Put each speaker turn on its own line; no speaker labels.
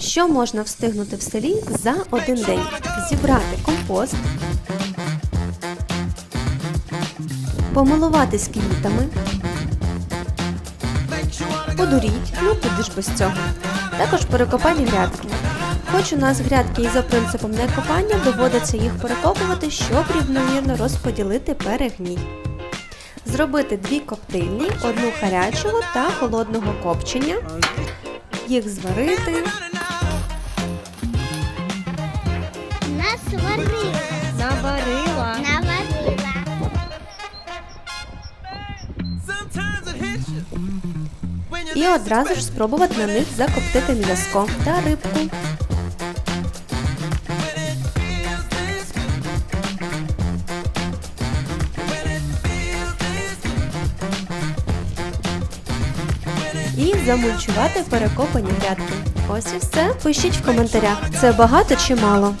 Що можна встигнути в селі за один день? Зібрати компост, помилуватись квітами, подуріть, ну куди ж без цього. Також перекопані грядки. Хоч у нас грядки і за принципом некопання, доводиться їх перекопувати, щоб рівномірно розподілити перегній. Зробити дві коптильні, одну гарячого та холодного копчення, їх зварити,
Насварила.
наварила. І одразу ж спробувати на них закоптити м'язко та рибку. І замульчувати перекопані грядки. Ось і все. Пишіть в коментарях, це багато чи мало.